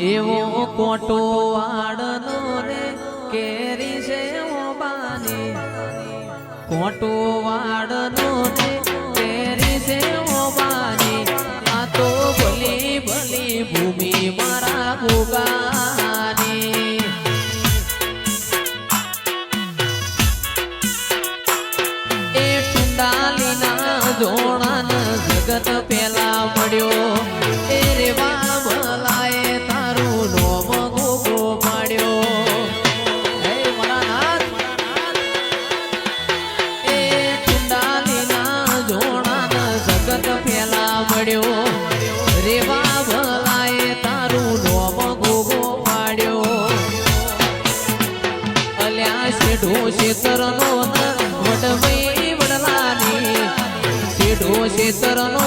એવો કોટો વાડનો રે કેરી છે બાની. કોટો વાડનો રે પાડ્યો રેવા ભલાએ તારું નોમ ગોગો પાડ્યો અલ્યા શેઢો શેતરનો વટમઈ વડલાની શેઢો શેતરનો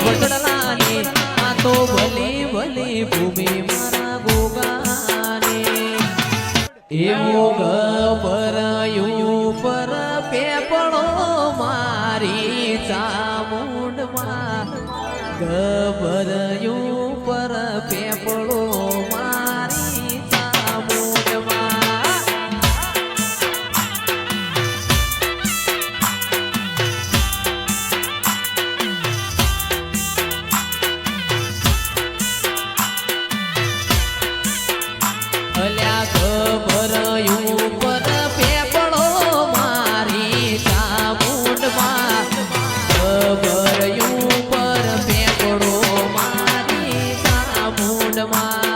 વટડલાની આ તો ભલી ભલી ભૂમિ મારા ગોગાની એવો ગપરયું પર પે ચામુંડમાં ગભરયું પર પેપળો amar.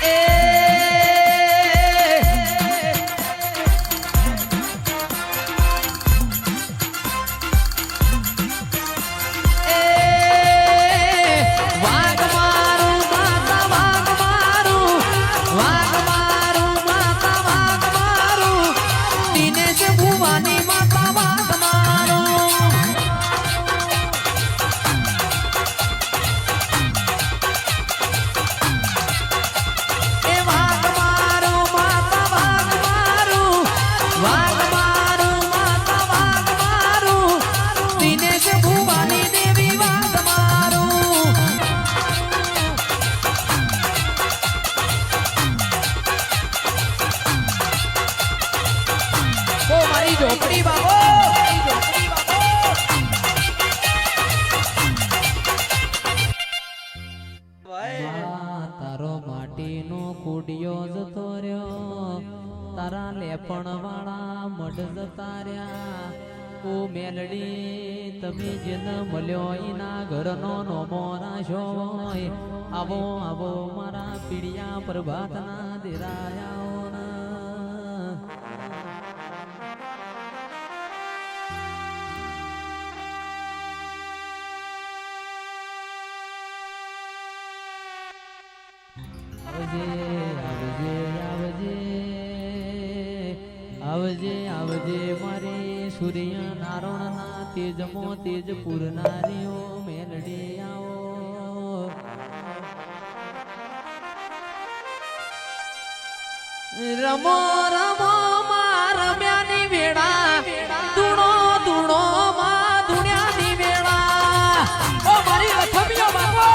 Hey. કુડિયો જતો રહ્યો તારા લેપણ વાળા મઢ જતા રહ્યા ઓ મેલડી, તમે જેન મળ્યો એના ઘરનો નોમો નાશો હોય. આવો આવો, મારા પીડિયા પ્રભાતના દેરાયા Yeah. આવજે આવજે મારી સૂર્ય નારોણના તેજમો તેજપુર નારીઓ મેલડી આવો. રમો રમો માં રમ્યાની વેળા, ધૂણો ધૂણો માં ધૂણ્યાની વેળા. ઓ, મારી રથમીઓ બાપો!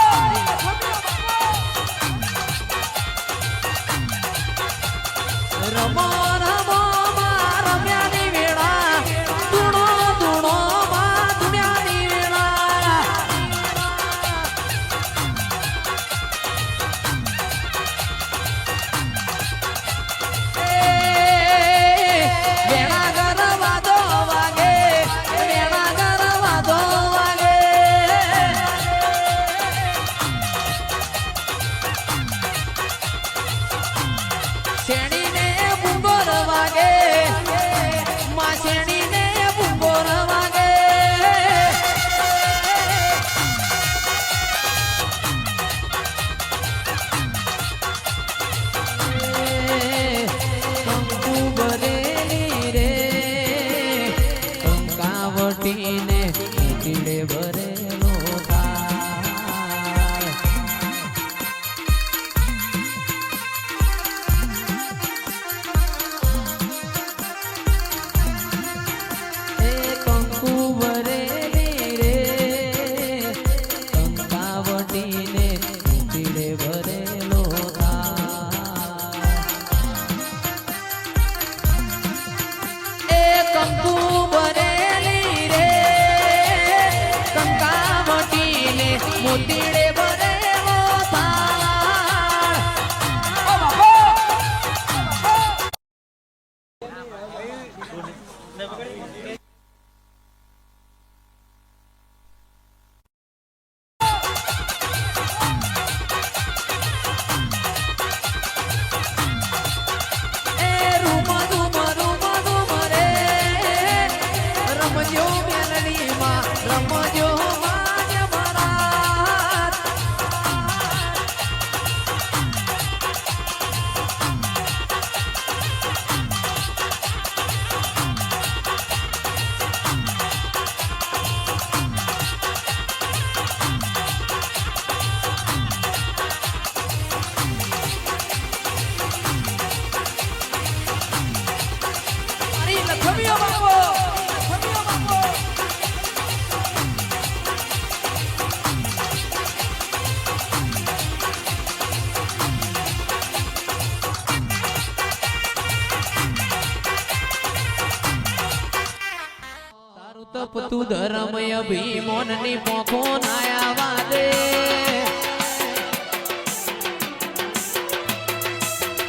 તારું ધર્મ અભિમોનની પોખો નાયા વાદે.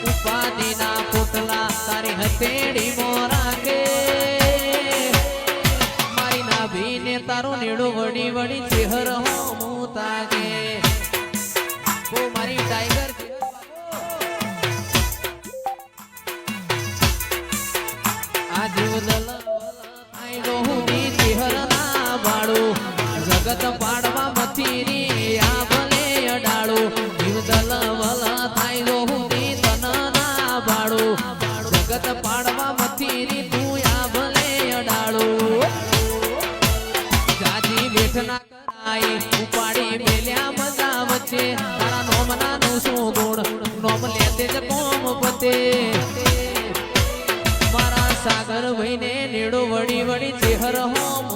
ઉપાધિના પુતલા તારી હથેળી મોરાકે મારી નાભીને તારો નેડો વળી વળી જગત પાડવા આ અડાળો જીવદલ વલ થાય જો હુની તન ના તું આ ભલે અડાળો જાજી બેઠના કરાઈ ઉપાડી મેલ્યા મજા વચ્ચે. શું નોમ લેતે જ કોમ પતે. સાગર ભાઈને નેડો વળી વળી ચેહર હોમ